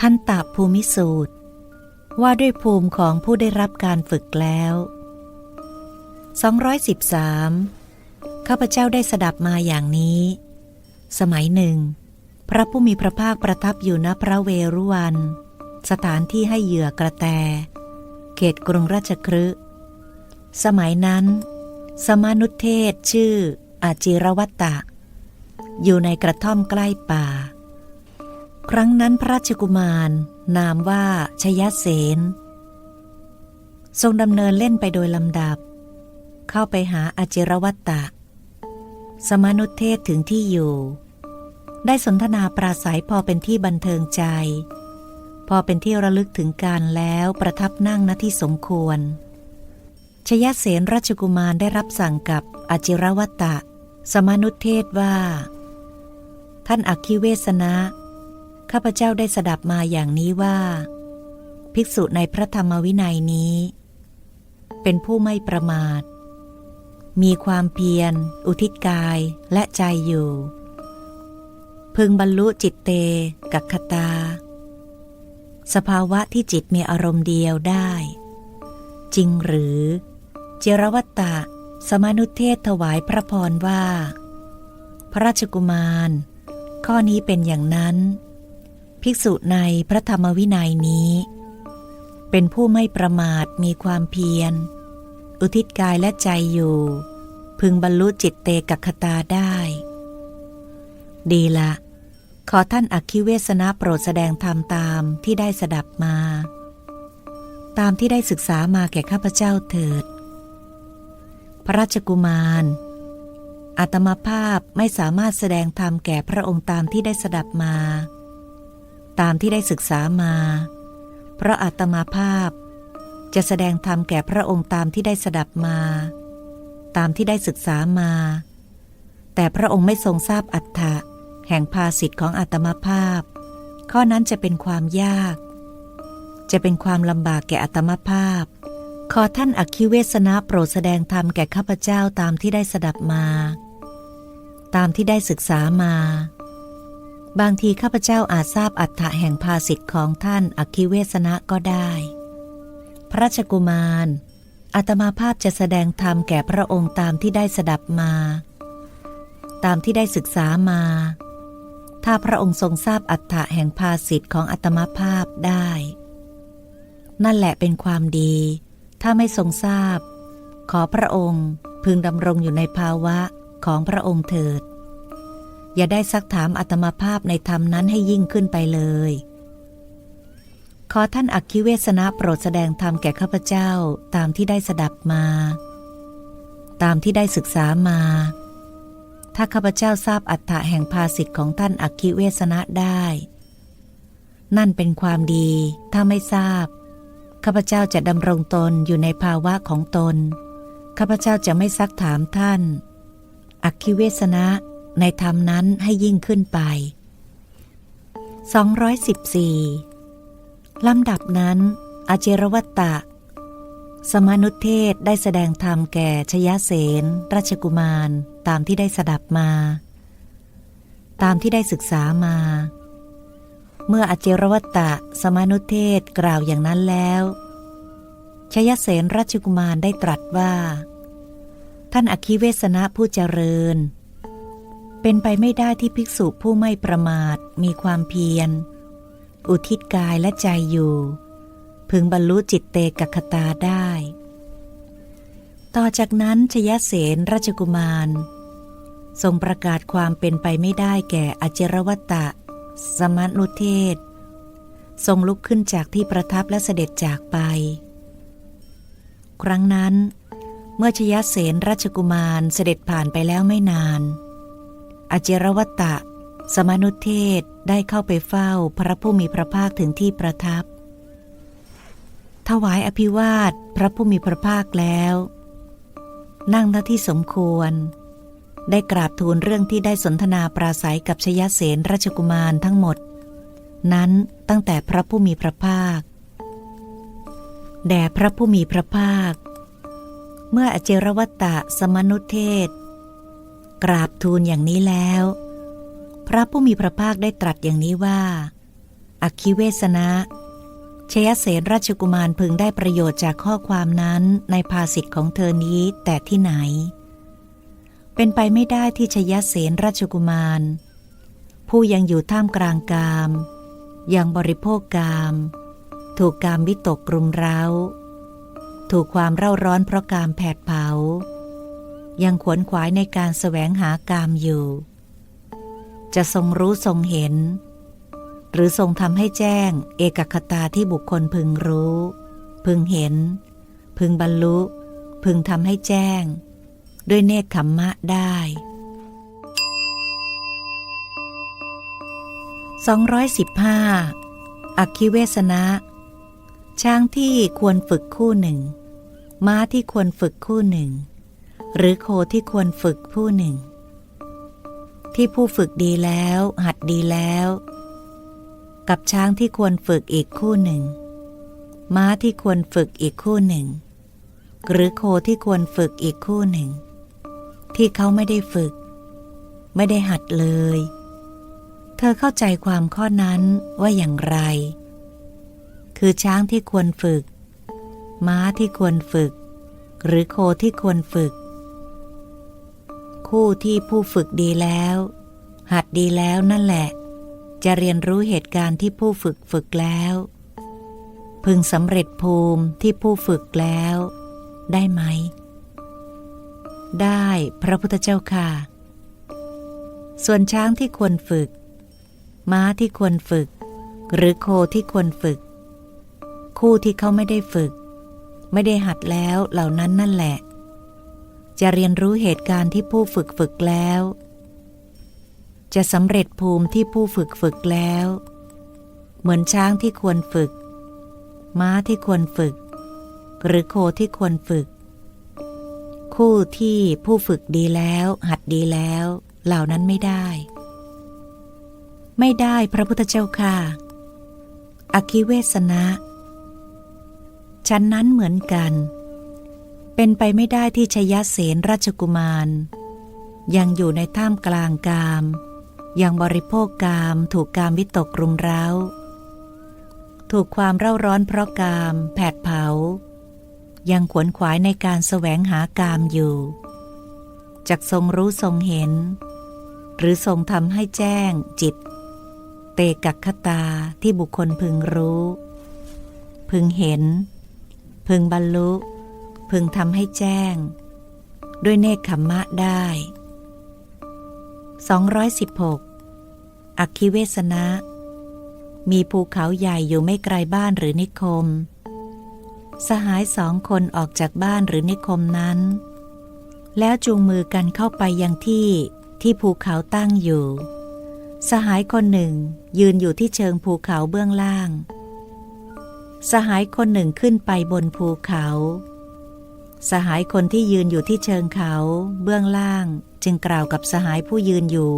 ทันตะภูมิสูตร ว่าด้วยภูมิของผู้ได้รับการฝึกแล้ว 213 ข้าพเจ้าได้สดับมาอย่างนี้ สมัยหนึ่ง พระผู้มีพระภาคประทับอยู่ณพระเวรุวัน สถานที่ให้เหยื่อกระแต เขตกรุงราชครืสมัยนั้น สมานุเทศชื่ออาจิรวัตตะ อยู่ในกระท่อมใกล้ป่า ครั้งนั้นพระราชกุมาร นามว่าชยเสนทรงดำเนินเล่นไปโดยลำดับ เข้าไปหาอาจิรวัตตะ สมานุเทศถึงที่อยู่ ได้สนทนาปราศัยพอเป็นที่บันเทิงใจ พอเป็นที่ระลึกถึงการแล้วประทับนั่งณที่สมควร ชยเสนราชกุมารได้รับสั่งกับอจิรวัตตะ สมานุเทศว่า ท่านอักคิเวสนะ ข้าพเจ้าได้สดับมาอย่างนี้ว่า ภิกษุในพระธรรมวินัยนี้ เป็นผู้ไม่ประมาท มีความเพียร อุทิศกายและใจอยู่ พึงบรรลุจิตเตกัคคตา สภาวะที่จิตมีอารมณ์เดียวได้ จริงหรือ เจรวัตตะ สมานุเทศถวายพระพรว่า พระราชกุมาร ข้อนี้เป็นอย่างนั้น ภิกษุในพระธรรมวินัยนี้ เป็นผู้ไม่ประมาทมีความเพียร อุทิศกายและใจอยู่ พึงบรรลุจิตเตกัคคตาได้ ดีละ ขอท่านอักคิเวสนะโปรดแสดงธรรมตามที่ได้สดับมา ตามที่ได้ศึกษามาแก่ข้าพเจ้าเถิด พระราชกุมารอาตมาภาพไม่สามารถแสดงธรรมแก่พระองค์ตามที่ได้สดับมา ตามที่ได้ศึกษามา เพราะอาตมาภาพ จะแสดงธรรมแก่พระองค์ตามที่ได้สดับมา ตามที่ได้ศึกษามา แต่พระองค์ไม่ทรงทราบอัตถะแห่งภาสิทธิ์ของอาตมาภาพ ข้อนั้นจะเป็นความยาก จะเป็นความลำบากแก่อาตมาภาพ ขอท่านอักคิเวสนะโปรดแสดงธรรมแก่ข้าพเจ้าตามที่ได้สดับมา ตามที่ได้ศึกษามา บางทีข้าพเจ้าอาจทราบอัตถะแห่งภาสิทธิ์ของท่านอคิเวสนะก็ได้ พระราชกุมารอาตมาภาพจะแสดงธรรมแก่พระองค์ตามที่ได้สดับมา ตามที่ได้ศึกษามา ถ้าพระองค์ทรงทราบอัตถะแห่งภาสิทธิ์ของอาตมาภาพได้ นั่นแหละเป็นความดี ถ้าไม่ทรงทราบ ขอพระองค์พึงดำรงอยู่ในภาวะของพระองค์เถิด อย่าได้ซักถามอัตมาภาพในธรรมนั้นให้ยิ่งขึ้นไปเลย ขอท่านอักคิเวสนะโปรดแสดงธรรมแก่ข้าพเจ้าตามที่ได้สดับมา ตามที่ได้ศึกษามา ถ้าข้าพเจ้าทราบอัตถะแห่งภาสิทธิ์ของท่านอักคิเวสนะได้ นั่นเป็นความดี ถ้าไม่ทราบ ข้าพเจ้าจะดำรงตนอยู่ในภาวะของตน ข้าพเจ้าจะไม่ซักถามท่าน อักคิเวสนะ ในธรรมนั้นให้ยิ่งขึ้นไป 214 ลำดับนั้นอาเจรวัตตะ สมานุเทศได้แสดงธรรมแก่ชยเสนราชกุมารตามที่ได้สดับมา ตามที่ได้ศึกษามา เมื่ออเจรวัตตะสมานุเทศกล่าวอย่างนั้นแล้วชยเสนราชกุมารได้ตรัสว่า ท่านอคิเวสนะผู้เจริญ เป็นไปไม่ได้ที่ภิกษุผู้ไม่ประมาทมีความเพียร อุทิศกายและใจอยู่ พึงบรรลุจิตเตกัคคตาได้ ต่อจากนั้นชยเสนราชกุมาร ทรงประกาศความเป็นไปไม่ได้แก่อเจรวัตตะ สมานุเทศ ทรงลุกขึ้นจากที่ประทับและเสด็จจากไป ครั้งนั้น เมื่อชยเสนราชกุมารเสด็จผ่านไปแล้วไม่นาน อเจรวัตตะ สมานุเทศได้เข้าไปเฝ้าพระผู้มีพระภาคถึงที่ประทับ ถวายอภิวาทพระผู้มีพระภาคแล้ว นั่งณที่สมควร ได้กราบทูลเรื่องที่ได้สนทนาปราศัยกับชยเสนราชกุมารทั้งหมด นั้นตั้งแต่พระผู้มีพระภาค แด่พระผู้มีพระภาค เมื่ออเจรวัตตะสมนุเทศ กราบทูลอย่างนี้แล้ว พระผู้มีพระภาคได้ตรัสอย่างนี้ว่าอคิเวสนะชยเสนราชกุมารพึงได้ประโยชน์จากข้อความนั้นในภาษิตของเธอนี้แต่ที่ไหน เป็นไปไม่ได้ที่ชยเสนราชกุมาร ผู้ยังอยู่ท่ามกลางกาม ยังบริโภคกาม ถูกกามวิตกกรุมเร้า ถูกความเร่าร้อนเพราะกามแผดเผา ยังขวนขวายในการแสวงหากามอยู่ จะทรงรู้ทรงเห็น หรือทรงทำให้แจ้งเอกคตาที่บุคคลพึงรู้ พึงเห็น พึงบรรลุ พึงทำให้แจ้ง ด้วยเนคขมมะได้ 215 อักคิเวสนะ ช้างที่ควรฝึกคู่หนึ่ง ม้าที่ควรฝึกคู่หนึ่ง หรือโคที่ควรฝึกผู้หนึ่ง ที่ผู้ฝึกดีแล้ว หัดดีแล้ว กับช้างที่ควรฝึกอีกคู่หนึ่ง ม้าที่ควรฝึกอีกคู่หนึ่ง หรือโคที่ควรฝึกอีกคู่หนึ่ง ที่เขาไม่ได้ฝึก ไม่ได้หัดเลย เธอเข้าใจความข้อนั้นว่าอย่างไร คือช้างที่ควรฝึก ม้าที่ควรฝึกหรือโคที่ควรฝึก คู่ที่ผู้ฝึกดีแล้ว หัดดีแล้วนั่นแหละ จะเรียนรู้เหตุการณ์ที่ผู้ฝึกฝึกแล้ว พึงสำเร็จภูมิที่ผู้ฝึกแล้ว ได้ไหม ได้พระพุทธเจ้าค่ะ ส่วนช้างที่ควรฝึก ม้าที่ควรฝึก หรือโคที่ควรฝึก คู่ที่เขาไม่ได้ฝึก ไม่ได้หัดแล้วเหล่านั้นนั่นแหละ จะเรียนรู้เหตุการณ์ที่ผู้ฝึกฝึกแล้ว จะสำเร็จภูมิที่ผู้ฝึกฝึกแล้ว เหมือนช้างที่ควรฝึก ม้าที่ควรฝึก หรือโคที่ควรฝึก คู่ที่ผู้ฝึกดีแล้ว หัดดีแล้ว เหล่านั้นไม่ได้ ไม่ได้พระพุทธเจ้าค่ะ อคิเวสนะฉันนั้นเหมือนกัน เป็นไปไม่ได้ที่ชยเสนราชกุมาร ยังอยู่ในท่ามกลางกาม ยังบริโภคกามถูกกามวิตกรุมเร้า ถูกความเร่าร้อนเพราะกามแผดเผา ยังขวนขวายในการแสวงหากามอยู่จากทรงรู้ทรงเห็น หรือทรงทำให้แจ้งจิต เตกักคตาที่บุคคลพึงรู้ พึงเห็น พึงบรรลุ พึงทำให้แจ้ง ด้วยเนคขมมะได้ 216 อักคิเวสนะ มีภูเขาใหญ่อยู่ไม่ไกลบ้านหรือนิคม สหายสองคนออกจากบ้านหรือนิคมนั้น แล้วจูงมือกันเข้าไปยังที่ที่ภูเขาตั้งอยู่ สหายคนหนึ่งยืนอยู่ที่เชิงภูเขาเบื้องล่าง สหายคนหนึ่งขึ้นไปบนภูเขา สหายคนที่ยืนอยู่ที่เชิงเขา เบื้องล่าง จึงกล่าวกับสหายผู้ยืนอยู่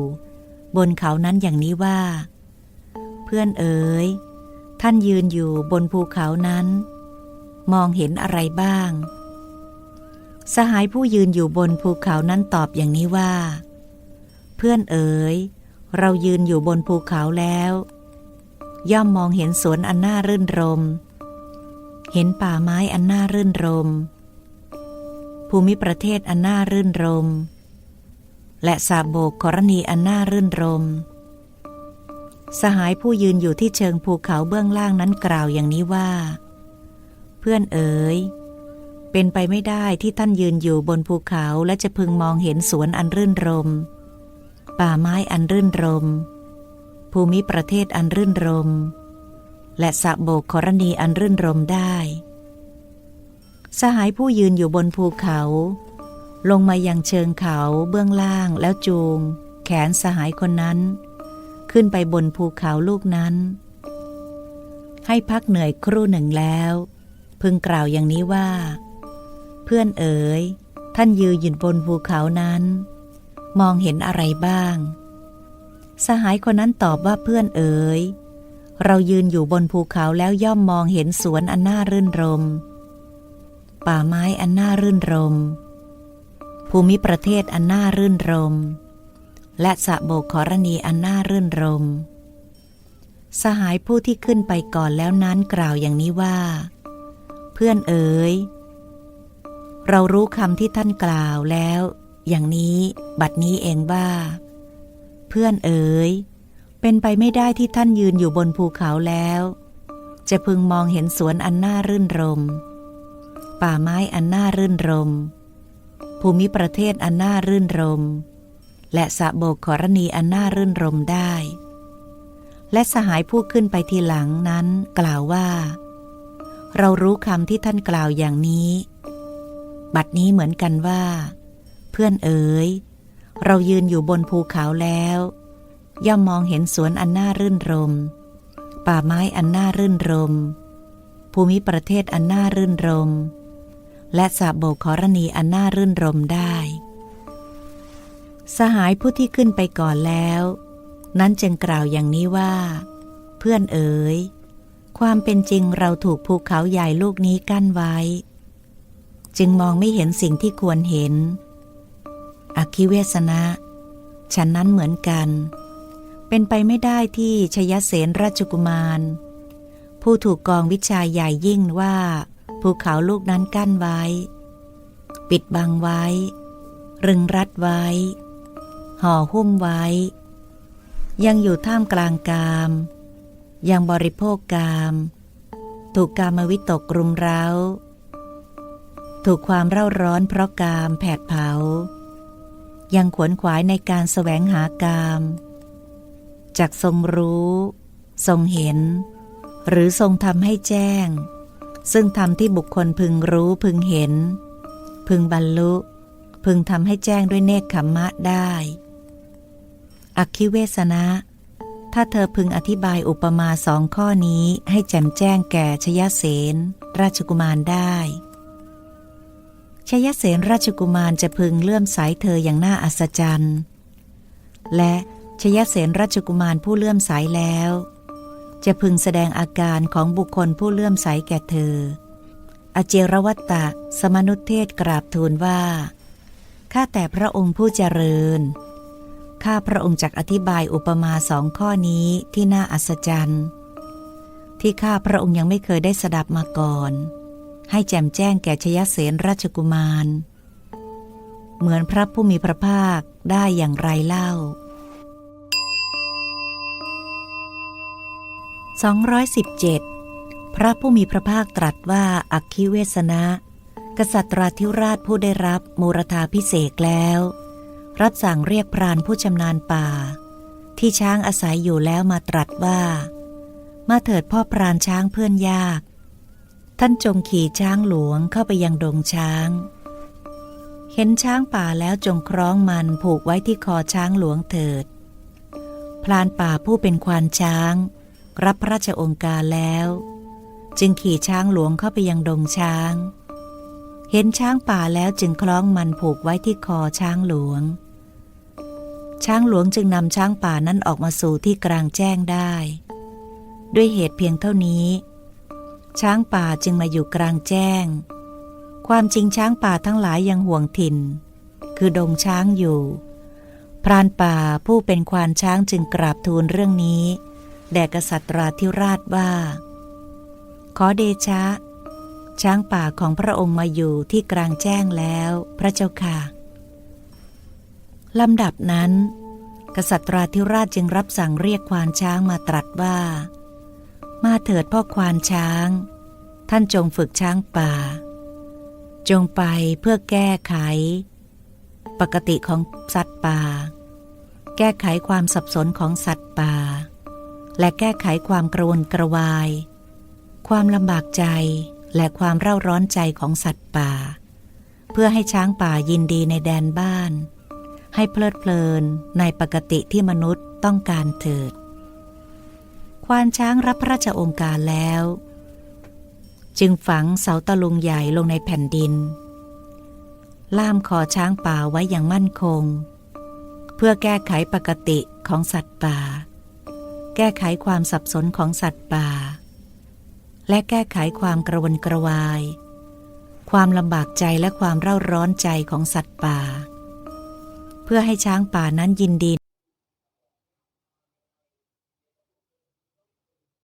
บนเขานั้นอย่างนี้ว่า เพื่อนเอ๋ยท่านยืนอยู่บนภูเขานั้น มองเห็นอะไรบ้าง สหายผู้ยืนอยู่บนภูเขานั้นตอบอย่างนี้ว่า เพื่อนเอ๋ยเรายืนอยู่บนภูเขาแล้ว ย่อมมองเห็นสวนอันน่ารื่นรม เห็นป่าไม้อันน่ารื่นรม ภูมิประเทศอันน่ารื่นรม และสาโบกกรณีอันน่ารื่นรม สหายผู้ยืนอยู่ที่เชิงภูเขาเบื้องล่างนั้นกล่าวอย่างนี้ว่า เพื่อนเอ๋ยเป็นไปไม่ได้ที่ท่านยืนอยู่บนภูเขาและจะพึงมองเห็นสวนอันรื่นรม ป่าไม้อันรื่นรม ภูมิประเทศอันรื่นรม และสะโบกกรณีอันรื่นรมได้ สหายผู้ยืนอยู่บนภูเขา ลงมายังเชิงเขาเบื้องล่างแล้วจูง แขนสหายคนนั้น ขึ้นไปบนภูเขาลูกนั้น ให้พักเหนื่อยครู่หนึ่งแล้ว พึงกล่าวอย่างนี้ว่า เพื่อนเอ๋ย ท่านยืนอยู่บนภูเขานั้น มองเห็นอะไรบ้าง สหายคนนั้นตอบว่าเพื่อนเอ๋ย เรายืนอยู่บนภูเขาแล้วย่อมมองเห็นสวนอันน่ารื่นรม ป่าไม้อันน่ารื่นรม ภูมิประเทศอันน่ารื่นรม และสะโบกขรณีอันน่ารื่นรม สหายผู้ที่ขึ้นไปก่อนแล้วนั้นกล่าวอย่างนี้ว่า เพื่อนเอ๋ย เรารู้คำที่ท่านกล่าวแล้ว อย่างนี้บัดนี้เองว่า เพื่อนเอ๋ย เป็นไปไม่ได้ที่ท่านยืนอยู่บนภูเขาแล้ว จะพึงมองเห็นสวนอันน่ารื่นรม ป่าไม้อันน่ารื่นรม ภูมิประเทศอันน่ารื่นรม และสระโบกขรณีอันน่ารื่นรมได้ และสหายผู้ขึ้นไปทีหลังนั้นกล่าวว่า เรารู้คำที่ท่านกล่าวอย่างนี้ บัดนี้เหมือนกันว่า เพื่อนเอ๋ย เรายืนอยู่บนภูเขาแล้ว ย่อมมองเห็นสวนอันน่ารื่นรม ป่าไม้อันน่ารื่นรมภูมิประเทศอันน่ารื่นรม และสระโบกขรณีอันน่ารื่นรมได้ สหายผู้ที่ขึ้นไปก่อนแล้ว นั้นจึงกล่าวอย่างนี้ว่า เพื่อนเอ๋ย ความเป็นจริงเราถูกภูเขาใหญ่ลูกนี้กั้นไว้ จึงมองไม่เห็นสิ่งที่ควรเห็น อคิเวสนะ ฉันนั้นเหมือนกัน เป็นไปไม่ได้ที่ชยเสนราชกุมาร ผู้ถูกกองวิชาใหญ่ยิ่งว่า ภูเขาลูกนั้นกั้นไว้ ปิดบังไว้ รึงรัดไว้ ห่อหุ้มไว้ ยังอยู่ท่ามกลางกาม ยังบริโภคกาม ถูกกามวิตกรุมเร้า ถูกความเร่าร้อนเพราะกามแผดเผา ยังขวนขวายในการแสวงหากามจากทรงรู้ ทรงเห็น หรือทรงทำให้แจ้ง ซึ่งทำที่บุคคลพึงรู้พึงเห็น พึงบรรลุ พึงทำให้แจ้งด้วยเนคขมมะได้ อคิเวสนะ ถ้าเธอพึงอธิบายอุปมาสองข้อนี้ให้แจ่มแจ้งแก่ชยเสนราชกุมารได้ ชยเสนราชกุมารจะพึงเลื่อมใสเธออย่างน่าอัศจรรย์ และชยเสนราชกุมารผู้เลื่อมใสแล้ว จะพึงแสดงอาการของบุคคลผู้เลื่อมใสแก่เธอ อเจรวัตตะสมนุเทศกราบทูลว่า ข้าแต่พระองค์ผู้เจริญ ข้าพระองค์จักอธิบายอุปมาสองข้อนี้ที่น่าอัศจรรย์ ที่ข้าพระองค์ยังไม่เคยได้สดับมาก่อน ให้แจมแจ้งแก่ชยเสนราชกุมาร เหมือนพระผู้มีพระภาคได้อย่างไรเล่า 217 พระผู้มีพระภาคตรัสว่าอักคิเวสนะ กษัตราธิราชผู้ได้รับมูรธาพิเศษแล้ว รับสั่งเรียกพรานผู้ชำนาญป่า ที่ช้างอาศัยอยู่แล้วมาตรัสว่า มาเถิดพ่อพรานช้างเพื่อนยาก ท่านจงขี่ช้างหลวงเข้าไปยังดงช้าง เห็นช้างป่าแล้วจงคล้องมันผูกไว้ที่คอช้างหลวงเถิด พรานป่าผู้เป็นควานช้าง รับพระราชองค์การแล้ว จึงขี่ช้างหลวงเข้าไปยังดงช้าง เห็นช้างป่าแล้วจึงคล้องมันผูกไว้ที่คอช้างหลวง ช้างหลวงจึงนำช้างป่านั้นออกมาสู่ที่กลางแจ้งได้ ด้วยเหตุเพียงเท่านี้ ช้างป่าจึงมาอยู่กลางแจ้ง ความจริงช้างป่าทั้งหลายยังห่วงถิ่น คือดงช้างอยู่พรานป่าผู้เป็นควานช้างจึงกราบทูลเรื่องนี้ แด่กษัตราธิราชว่า ขอเดชะ ช้างป่าของพระองค์มาอยู่ที่กลางแจ้งแล้วพระเจ้าค่ะลำดับนั้น กษัตราธิราชจึงรับสั่งเรียกควานช้างมาตรัสว่า มาเถิดพ่อควานช้าง ท่านจงฝึกช้างป่า จงไปเพื่อแก้ไข ปกติของสัตว์ป่า แก้ไขความสับสนของสัตว์ป่า และแก้ไขความกระวนกระวาย ความลำบากใจและความเร่าร้อนใจของสัตว์ป่า เพื่อให้ช้างป่ายินดีในแดนบ้าน ให้เพลิดเพลินในปกติที่มนุษย์ต้องการเถิด ควานช้างรับพระราชองค์การแล้ว จึงฝังเสาตะลุงใหญ่ลงในแผ่นดิน ล่ามคอช้างป่าไว้อย่างมั่นคง เพื่อแก้ไขปกติของสัตว์ป่า แก้ไขความสับสนของสัตว์ป่า และแก้ไขความกระวนกระวาย ความลำบากใจและความเร่าร้อนใจของสัตว์ป่า เพื่อให้ช้างป่านั้นยินดี